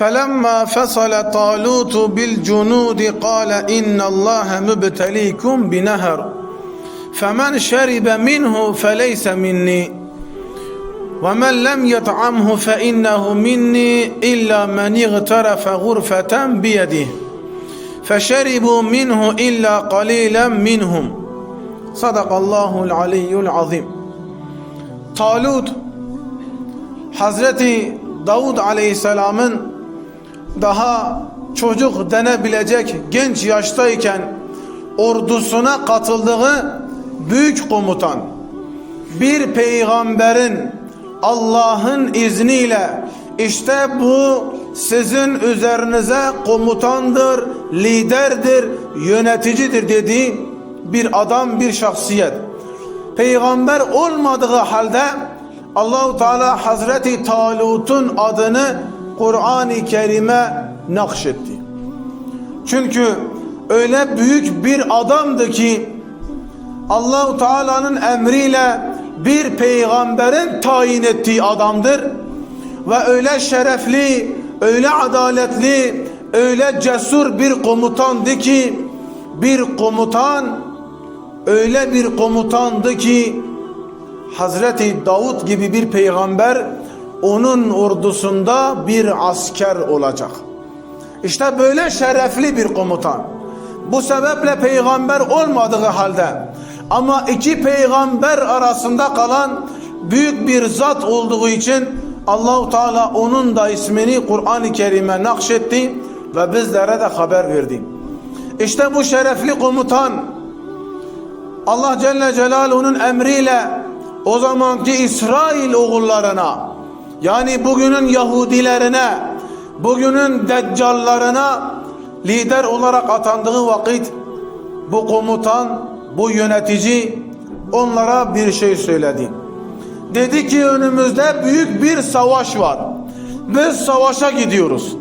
فلما فصل طالوت بالجنود قال إن الله مبتليكم بنهر فمن شرب منه فليس مني ومن لم يطعمه فإنه مني إلا من اغترف غرفة بيده فشربوا منه إلا قليلا منهم صدق الله العلي العظيم Talut Hazreti Davud Aleyhisselam'ın daha çocuk denebilecek genç yaştayken ordusuna katıldığı büyük komutan bir peygamberin Allah'ın izniyle işte bu sizin üzerinize komutandır, liderdir, yöneticidir dediği bir adam, bir şahsiyet. Peygamber olmadığı halde Allahu Teala Hazreti Talut'un adını Kur'an-ı Kerim'e nakşetti. Çünkü öyle büyük bir adamdı ki Allahu Teala'nın emriyle bir peygamberin tayin ettiği adamdır ve öyle şerefli, öyle adaletli, öyle cesur bir komutandı ki bir komutan öyle bir komutandı ki Hazreti Davut gibi bir peygamber onun ordusunda bir asker olacak. İşte böyle şerefli bir komutan. Bu sebeple peygamber olmadığı halde ama iki peygamber arasında kalan büyük bir zat olduğu için Allahu Teala onun da ismini Kur'an-ı Kerim'e nakşetti ve bizlere de haber verdi. İşte bu şerefli komutan Allah Celle Celaluhu'nun emriyle o zamanki İsrail oğullarına yani bugünün Yahudilerine bugünün deccallarına lider olarak atandığı vakit bu komutan bu yönetici onlara bir şey söyledi. Dedi ki önümüzde büyük bir savaş var. Biz savaşa gidiyoruz.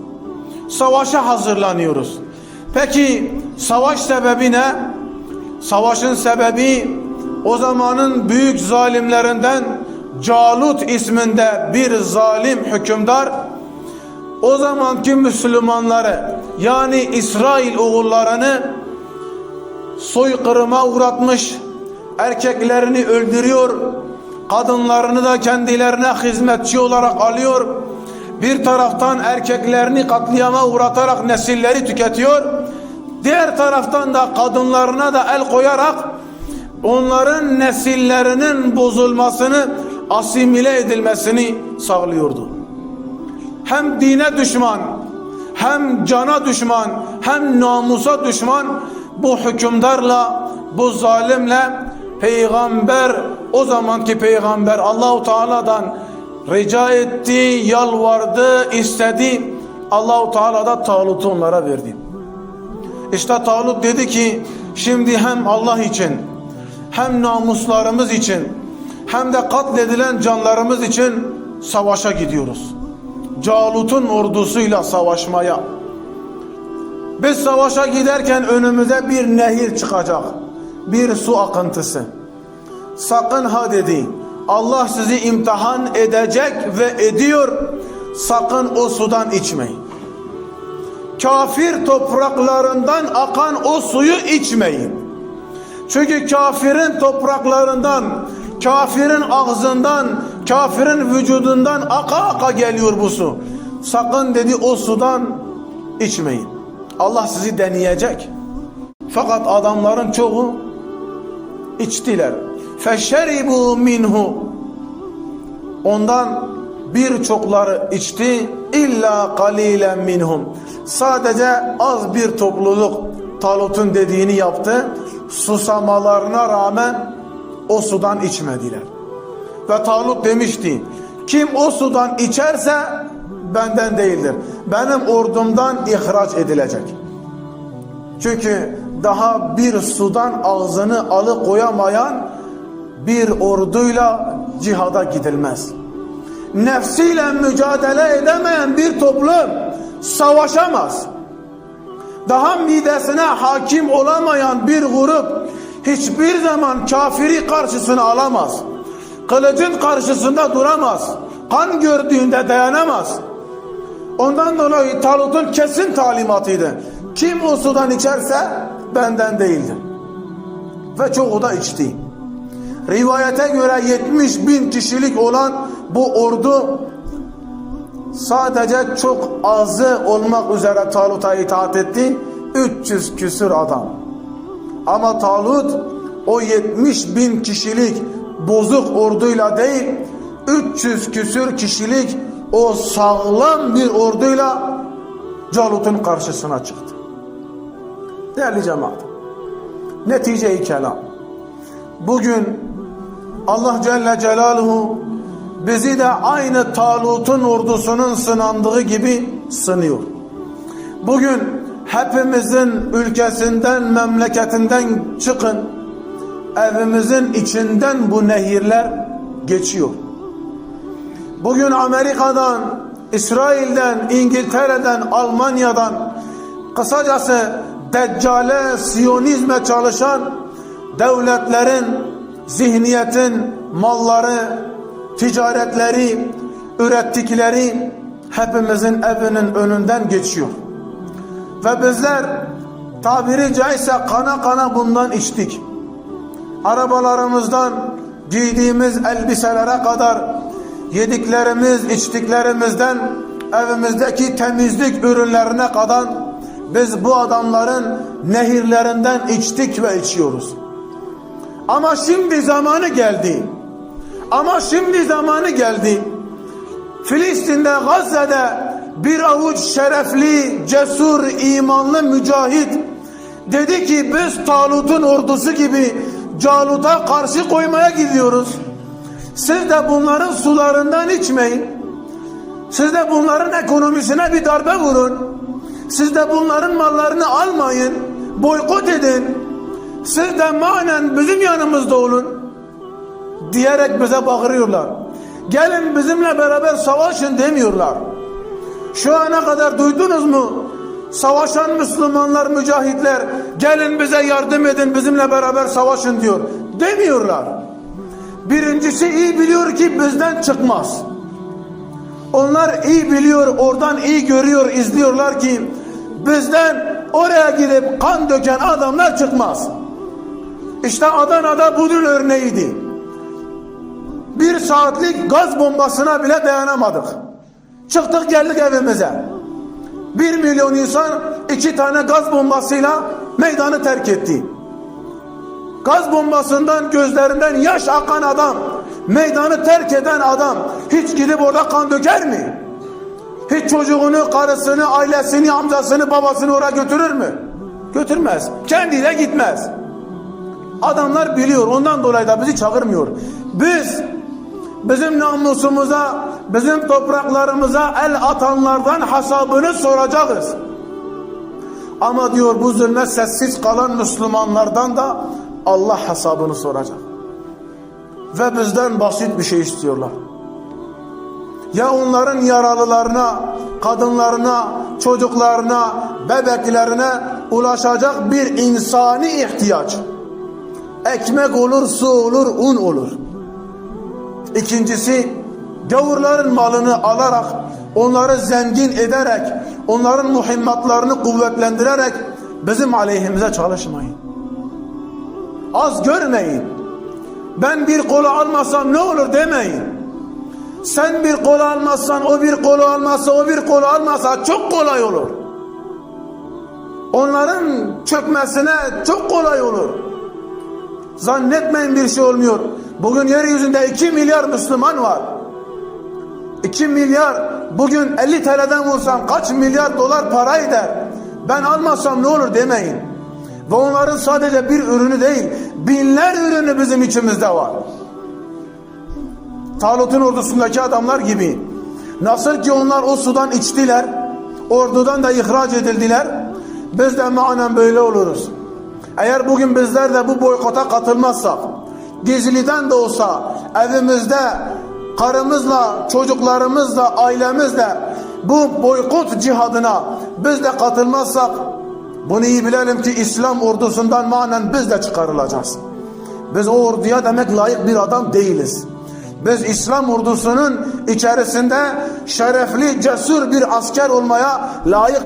Savaşa hazırlanıyoruz. Peki savaş sebebi ne? Savaşın sebebi o zamanın büyük zalimlerinden Calut isminde bir zalim hükümdar o zamanki Müslümanları yani İsrail oğullarını soykırıma uğratmış, erkeklerini öldürüyor, kadınlarını da kendilerine hizmetçi olarak alıyor. Bir taraftan erkeklerini katliama uğratarak nesilleri tüketiyor. Diğer taraftan da kadınlarına da el koyarak onların nesillerinin bozulmasını, asimile edilmesini sağlıyordu. Hem dine düşman, hem cana düşman, hem namusa düşman bu hükümdarla, bu zalimle peygamber o zamanki peygamber Allahu Teala'dan rica etti, yalvardı, istedi. Allahu Teala da Talut'u onlara verdi. İşte Talut dedi ki şimdi hem Allah için hem namuslarımız için hem de katledilen canlarımız için savaşa gidiyoruz. Calut'un ordusuyla savaşmaya. Biz savaşa giderken önümüze bir nehir çıkacak. Bir su akıntısı. Sakın ha dedi. Allah sizi imtihan edecek ve ediyor. Sakın o sudan içmeyin. Kafir topraklarından akan o suyu içmeyin. Çünkü kafirin topraklarından, kafirin ağzından, kafirin vücudundan aka aka geliyor bu su. Sakın dedi o sudan içmeyin. Allah sizi deneyecek. Fakat adamların çoğu içtiler. Feşeribu minhu. Ondan birçokları içti. İlla kalilen minhum. Sadece az bir topluluk Talut'un dediğini yaptı. Susamalarına rağmen o sudan içmediler. Ve Talut demişti. Kim o sudan içerse benden değildir. Benim ordumdan ihraç edilecek. Çünkü daha bir sudan ağzını alıkoyamayan bir orduyla cihada gidilmez. Nefsiyle mücadele edemeyen bir toplum savaşamaz. Daha midesine hakim olamayan bir grup hiçbir zaman kafiri karşısına alamaz. Kılıcın karşısında duramaz. Kan gördüğünde dayanamaz. Ondan dolayı Talut'un kesin talimatıydı. Kim o sudan içerse benden değildir. Ve çoğu da içti. Rivayete göre 70 bin kişilik olan bu ordu sadece çok azı olmak üzere Talut'a itaat etti. 300 küsür adam. Ama Talut o 70 bin kişilik bozuk orduyla değil 300 küsür kişilik o sağlam bir orduyla Calut'un karşısına çıktı. Değerli cemaat, netice-i kelam. Bugün Allah Celle Celaluhu bizi de aynı Talut'un ordusunun sınandığı gibi sınıyor. Bugün hepimizin ülkesinden, memleketinden çıkın. Evimizin içinden bu nehirler geçiyor. Bugün Amerika'dan, İsrail'den, İngiltere'den, Almanya'dan kısacası Deccale, Siyonizme çalışan devletlerin, zihniyetin, malları, ticaretleri, ürettikleri hepimizin evinin önünden geçiyor. Ve bizler tabiri caizse kana kana bundan içtik. Arabalarımızdan giydiğimiz elbiselere kadar yediklerimiz, içtiklerimizden evimizdeki temizlik ürünlerine kadar biz bu adamların nehirlerinden içtik ve içiyoruz. Ama şimdi zamanı geldi. Ama şimdi zamanı geldi. Filistin'de, Gazze'de bir avuç şerefli, cesur, imanlı mücahit dedi ki biz Talut'un ordusu gibi Calut'a karşı koymaya gidiyoruz. Siz de bunların sularından içmeyin. Siz de bunların ekonomisine bir darbe vurun. Siz de bunların mallarını almayın. Boykot edin. Siz de manen bizim yanımızda olun. Diyerek bize bağırıyorlar. Gelin bizimle beraber savaşın demiyorlar. Şu ana kadar duydunuz mu? Savaşan Müslümanlar, mücahitler gelin bize yardım edin bizimle beraber savaşın diyor. Demiyorlar. Birincisi iyi biliyor ki bizden çıkmaz. Onlar iyi biliyor, oradan iyi görüyor, izliyorlar ki bizden oraya gidip kan döken adamlar çıkmaz. İşte Adana'da bunun örneğiydi. Bir saatlik gaz bombasına bile dayanamadık. Çıktık geldik evimize. Bir milyon insan iki tane gaz bombasıyla meydanı terk etti. Gaz bombasından gözlerinden yaş akan adam, meydanı terk eden adam hiç gidip orada kan döker mi? Hiç çocuğunu, karısını, ailesini, amcasını, babasını oraya götürür mü? Götürmez. Kendiyle gitmez. Adamlar biliyor. Ondan dolayı da bizi çağırmıyor. Biz bizim namusumuza, bizim topraklarımıza el atanlardan hesabını soracağız. Ama diyor bu zulme sessiz kalan Müslümanlardan da Allah hesabını soracak. Ve bizden basit bir şey istiyorlar. Ya onların yaralılarına, kadınlarına, çocuklarına, bebeklerine ulaşacak bir insani ihtiyaç. Ekmek olur, su olur, un olur. İkincisi, gavurların malını alarak, onları zengin ederek, onların muhimmatlarını kuvvetlendirerek bizim aleyhimize çalışmayın. Az görmeyin. Ben bir kolu almasam ne olur demeyin. Sen bir kolu almazsan, o bir kolu almazsa, o bir kolu almazsa çok kolay olur. Onların çökmesine çok kolay olur. Zannetmeyin bir şey olmuyor. Bugün yeryüzünde 2 milyar Müslüman var. 2 milyar bugün 50 TL'den vursam kaç milyar dolar para eder. Ben almasam ne olur demeyin. Ve onların sadece bir ürünü değil, binler ürünü bizim içimizde var. Talut'un ordusundaki adamlar gibi. Nasıl ki onlar o sudan içtiler, ordudan da ihraç edildiler, biz de manen böyle oluruz. Eğer bugün bizler de bu boykota katılmazsak, gizliden de olsa evimizde karımızla, çocuklarımızla, ailemizle bu boykot cihadına biz de katılmazsak bunu iyi bilelim ki İslam ordusundan manen biz de çıkarılacağız. Biz o orduya demek layık bir adam değiliz. Biz İslam ordusunun içerisinde şerefli, cesur bir asker olmaya layık